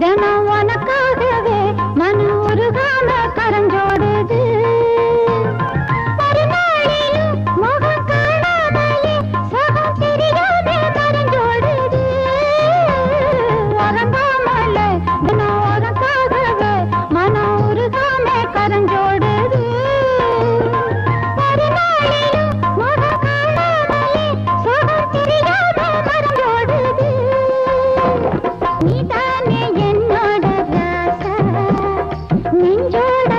தினம் உனக்காகவே மன உருகாம கரஞ்சோடுது மறுநாளிலும்